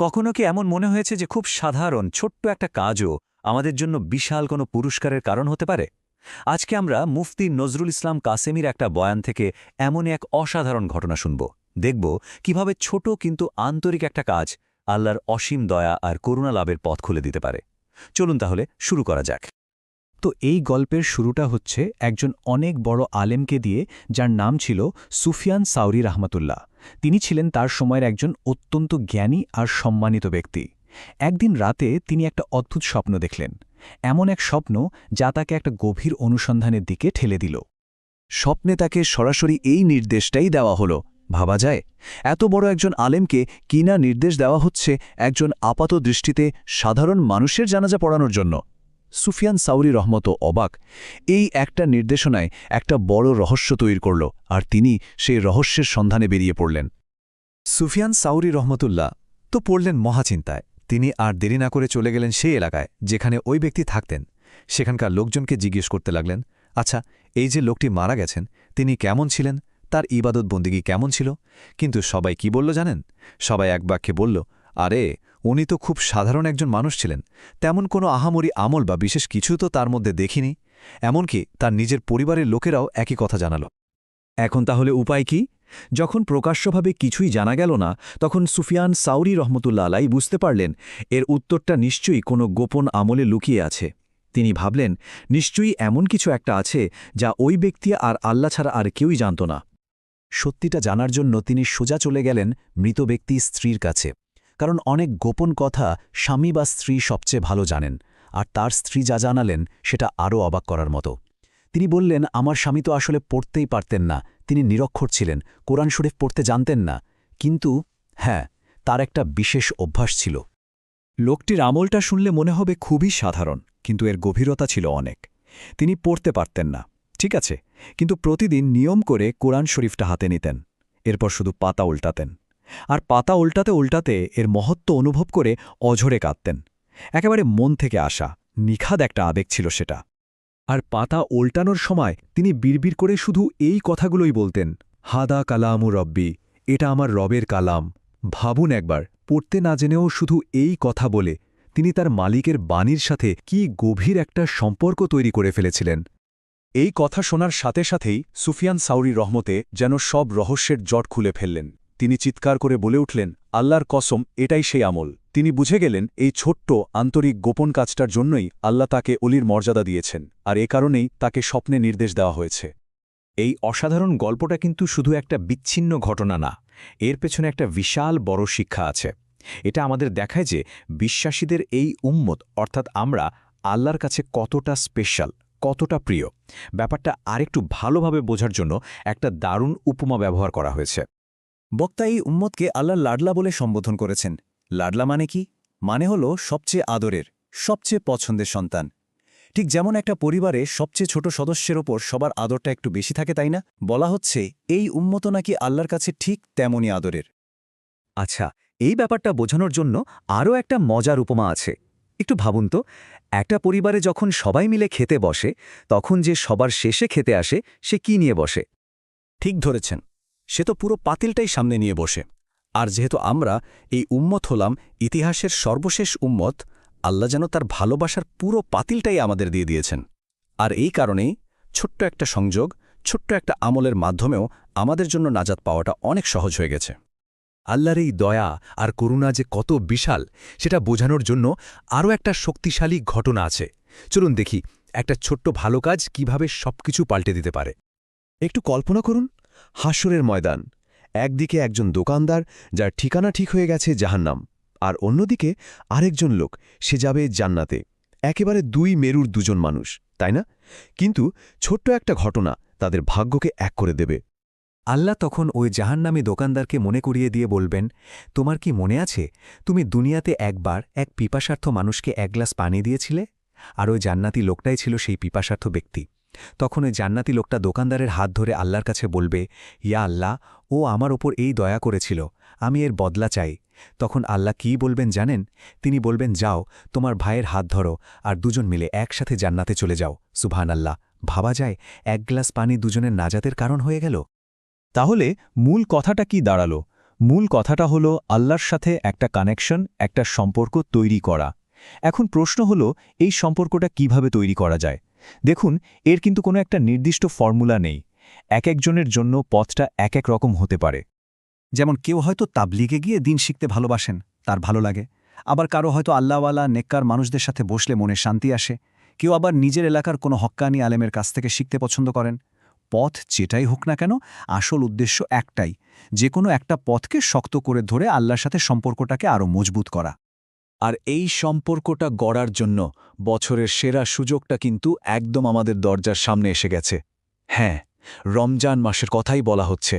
কখনো কি এমন মনে হয়েছে যে খুব সাধারণ, ছোট্ট একটা কাজও আমাদের জন্য বিশাল কোনো পুরস্কারের কারণ হতে পারে? আজকে আমরা মুফতি নজরুল ইসলাম কাসেমির একটা বয়ান থেকে এমন এক অসাধারণ ঘটনা শুনব। দেখব কীভাবে ছোট কিন্তু আন্তরিক একটা কাজ আল্লাহর অসীম দয়া আর করুণা লাভের পথ খুলে দিতে পারে। চলুন তাহলে শুরু করা যাক। তো এই গল্পের শুরুটা হচ্ছে একজন অনেক বড় আলেমকে দিয়ে, যার নাম ছিল সুফিয়ান সাউরি রহমতুল্লাহ। তিনি ছিলেন তার সময়ের একজন অত্যন্ত জ্ঞানী আর সম্মানিত ব্যক্তি। একদিন রাতে তিনি একটা অদ্ভুত স্বপ্ন দেখলেন। এমন এক স্বপ্ন যা তাকে একটা গভীর অনুসন্ধানের দিকে ঠেলে দিল। স্বপ্নে তাকে সরাসরি এই নির্দেশটাই দেওয়া হলো, ভাবা যায়? এত বড় একজন আলেমকে কিনা নির্দেশ দেওয়া হচ্ছে একজন আপাত দৃষ্টিতে সাধারণ মানুষের জানাজা পড়ানোর জন্য? সুফিয়ান সাউরি রহমত অবাক এই একটা নির্দেশনায় একটা বড় রহস্য তৈরি করল আর তিনি সেই রহস্যের সন্ধানে বেরিয়ে পড়লেন। সুফিয়ান সাউরি রহমতুল্লাহ তো পড়লেন মহাচিন্তায়। তিনি আর দেরি না করে চলে গেলেন সেই এলাকায় যেখানে ওই ব্যক্তি থাকতেন। সেখানকার লোকজনকে জিজ্ঞেস করতে লাগলেন আচ্ছা এই যে লোকটি মারা গেছেন, তিনি কেমন ছিলেন? তার ইবাদত বন্দিগি কেমন ছিল? কিন্তু সবাই কি বলল জানেন? সবাই এক বাক্যে বলল, আরে উনি তো খুব সাধারণ একজন মানুষ ছিলেন। তেমন কোনো আহামরি আমল বা বিশেষ কিছু তো তার মধ্যে দেখিনি। এমনকি তার নিজের পরিবারের লোকেরাও একই কথা জানাল। এখন তাহলে উপায় কি? যখন প্রকাশ্যভাবে কিছুই জানা গেল না, তখন সুফিয়ান সাউরি রহমতুল্লা আলাই বুঝতে পারলেন, এর উত্তরটা নিশ্চয়ই কোনো গোপন আমলে লুকিয়ে আছে। তিনি ভাবলেন, নিশ্চয়ই এমন কিছু একটা আছে যা ওই ব্যক্তি আর আল্লাহ ছাড়া আর কেউই জানত না। সত্যিটা জানার জন্য তিনি সোজা চলে গেলেন মৃত ব্যক্তি স্ত্রীর কাছে। কারণ অনেক গোপন কথা স্বামী বা স্ত্রী সবচেয়ে ভালো জানেন, আর তার স্ত্রী যা জানালেন সেটা আরও অবাক করার মতো। তিনি বললেন, আমার স্বামী তো আসলে পড়তেই পারতেন না, তিনি নিরক্ষর ছিলেন, কোরআন শরীফ পড়তে জানতেন না। কিন্তু হ্যাঁ তার একটা বিশেষ অভ্যাস ছিল। লোকটির আমলটা শুনলে মনে হবে খুবই সাধারণ, কিন্তু এর গভীরতা ছিল অনেক। তিনি পড়তে পারতেন না, ঠিক আছে, কিন্তু প্রতিদিন নিয়ম করে কোরআন শরীফটা হাতে নিতেন, এরপর শুধু পাতা উল্টাতেন। আর পাতা উল্টাতে উল্টাতে এর মহত্ব অনুভব করে অঝরে কাঁদতেন। একেবারে মন থেকে আসা, নিখাদ একটা আবেগ ছিল সেটা। আর পাতা উল্টানোর সময় তিনি বিড়বিড় করে শুধু এই কথাগুলোই বলতেন, হাদা কালামু রব্বি, এটা আমার রবের কালাম। ভাবুন একবার, পড়তে না জেনেও শুধু এই কথা বলে তিনি তার মালিকের বাণীর সাথে কি গভীর একটা সম্পর্ক তৈরি করে ফেলেছিলেন। এই কথা শোনার সাথে সাথেই সুফিয়ান সাউরি রহমতে যেন সব রহস্যের জট খুলে ফেললেন। তিনি চিৎকার করে বলে উঠলেন, আল্লাহর কসম, এটাই সেই আমল। তিনি বুঝে গেলেন, এই ছোট্ট, আন্তরিক, গোপন কাজটার জন্যই আল্লাহ তাকে অলির মর্যাদা দিয়েছেন, আর এ কারণেই তাকে স্বপ্নে নির্দেশ দেওয়া হয়েছে। এই অসাধারণ গল্পটা কিন্তু শুধু একটা বিচ্ছিন্ন ঘটনা না, এর পেছনে একটা বিশাল বড় শিক্ষা আছে। এটা আমাদের দেখায় যে বিশ্বাসীদের এই উম্মত, অর্থাৎ আমরা, আল্লাহর কাছে কতটা স্পেশাল কতটা প্রিয়, ব্যাপারটা আরেকটু ভালোভাবে বোঝার জন্য একটা দারুণ উপমা ব্যবহার করা হয়েছে। বক্তা এই উম্মতকে আল্লাহর লাডলা বলে সম্বোধন করেছেন। লাডলা মানে কি? মানে হল সবচেয়ে আদরের, সবচেয়ে পছন্দের সন্তান। ঠিক যেমন একটা পরিবারে সবচেয়ে ছোট সদস্যের ওপর সবার আদরটা একটু বেশি থাকে, তাই না? বলা হচ্ছে, এই উম্মত নাকি আল্লাহর কাছে ঠিক তেমনই আদরের। আচ্ছা এই ব্যাপারটা বোঝানোর জন্য আরও একটা মজার উপমা আছে। একটু ভাবুন তো, একটা পরিবারে যখন সবাই মিলে খেতে বসে, তখন যে সবার শেষে খেতে আসে, সে কি নিয়ে বসে? ঠিক ধরেছেন। সে তো পুরো পাতিলটাই সামনে নিয়ে বসে। আর যেহেতু আমরা এই উম্মত হলাম, ইতিহাসের সর্বশেষ উম্মত, আল্লাহ যেন তার ভালোবাসার পুরো পাতিলটাই আমাদের দিয়ে দিয়েছেন। আর এই কারণেই ছোট্ট একটা সংযোগ, ছোট্ট একটা আমলের মাধ্যমেও আমাদের জন্য নাজাত পাওয়াটা অনেক সহজ হয়ে গেছে। আল্লাহর এই দয়া আর করুণা যে কত বিশাল, সেটা বোঝানোর জন্য আরও একটা শক্তিশালী ঘটনা আছে। চলুন দেখি একটা ছোট্ট ভালো কাজ কীভাবে সবকিছু পাল্টে দিতে পারে। একটু কল্পনা করুন হাস্যরের ময়দান। একদিকে একজন দোকানদার, যার ঠিকানা ঠিক হয়ে গেছে জাহান্নাম, আর অন্যদিকে আরেকজন লোক, সে যাবে জান্নাতে। একেবারে দুই মেরুর দুজন মানুষ, তাই না? কিন্তু ছোট্ট একটা ঘটনা তাদের ভাগ্যকে এক করে দেবে। আল্লাহ তখন ওই জাহান্নামী দোকানদারকে মনে করিয়ে দিয়ে বলবেন, তোমার কি মনে আছে, তুমি দুনিয়াতে একবার এক পিপাসার্থ মানুষকে এক গ্লাস পানি দিয়েছিলে? আর ওই জান্নাতি লোকটাই ছিল সেই পিপাসার্থ ব্যক্তি। তখন ওই জান্নাতি লোকটা দোকানদারের হাত ধরে আল্লাহর কাছে বলবে, ইয়া আল্লাহ, ও আমার ওপর এই দয়া করেছিল, আমি এর বদলা চাই। তখন আল্লাহ কি বলবেন জানেন? তিনি বলবেন, যাও, তোমার ভাইয়ের হাত ধরো আর দুজন মিলে একসাথে জান্নাতে চলে যাও। সুভান আল্লাহ ভাবা যায় এক গ্লাস পানি দুজনের নাজাতের কারণ হয়ে গেল? তাহলে মূল কথাটা কি দাঁড়াল? মূল কথাটা হলো আল্লাহর সাথে একটা কানেকশন, একটা সম্পর্ক তৈরি করা। এখন প্রশ্ন হলো, এই সম্পর্কটা কীভাবে তৈরি করা যায়? দেখুন, এর কিন্তু কোনো একটা নির্দিষ্ট ফর্মুলা নেই। এক একজনের জন্য পথটা এক এক রকম হতে পারে। যেমন কেউ হয়তো তাবলিগে গিয়ে দিন শিখতে ভালোবাসেন, তার ভালো লাগে। আবার কারও হয়তো আল্লাহওয়ালা, নেককার মানুষদের সাথে বসলে মনে শান্তি আসে। কেউ আবার নিজের এলাকার কোনো হক্কানি আলেমের কাছ থেকে শিখতে পছন্দ করেন। পথ যেটাই হোক না কেন, আসল উদ্দেশ্য একটাই। যে কোনো একটা পথকে শক্ত করে ধরে আল্লাহর সাথে সম্পর্কটাকে আরও মজবুত করা। আর এই সম্পর্কটা গড়ার জন্য বছরের সেরা সুযোগটা কিন্তু একদম আমাদের দরজার সামনে এসে গেছে। হ্যাঁ রমজান মাসের কথাই বলা হচ্ছে।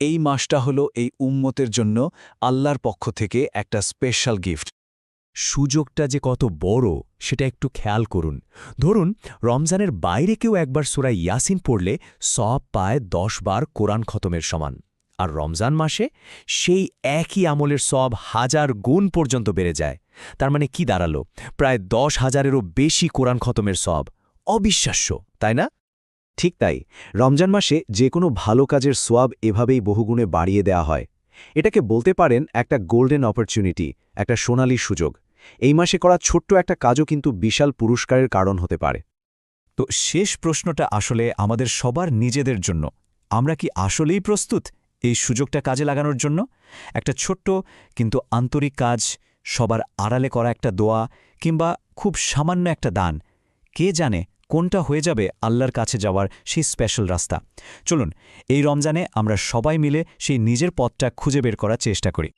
এই মাসটা হলো এই উম্মতের জন্য আল্লাহর পক্ষ থেকে একটা স্পেশাল গিফট। সুযোগটা যে কত বড়, সেটা একটু খেয়াল করুন। ধরুন, রমজানের বাইরে কেউ একবার সুরা ইয়াসিন পড়লে সব পায় দশ বার কোরআন খতমের সমান। আর রমজান মাসে সেই একই আমলের সব হাজার গুণ পর্যন্ত বেড়ে যায়। তার মানে কি দাঁড়াল? প্রায় দশ হাজারেরও বেশি কোরআন খতমের সব। অবিশ্বাস্য, তাই না? ঠিক তাই। রমজান মাসে যে কোনো ভালো কাজের সোয়াব এভাবেই বহুগুণে বাড়িয়ে দেয়া হয়। এটাকে বলতে পারেন একটা গোল্ডেন অপরচুনিটি, একটা সোনালী সুযোগ। এই মাসে করা ছোট্ট একটা কাজও কিন্তু বিশাল পুরস্কারের কারণ হতে পারে। তো শেষ প্রশ্নটা আসলে আমাদের সবার নিজেদের জন্য। আমরা কি আসলেই প্রস্তুত? এই সুযোগটা কাজে লাগানোর জন্য একটা ছোট্ট কিন্তু আন্তরিক কাজ, সবার আড়ালে করা একটা দোয়া কিংবা খুব সামান্য একটা দান। কে জানে কোনটা হয়ে যাবে আল্লাহর কাছে যাওয়ার সেই স্পেশাল রাস্তা। চলুন, এই রমজানে আমরা সবাই মিলে সেই নিজের পথটা খুঁজে বের করার চেষ্টা করি।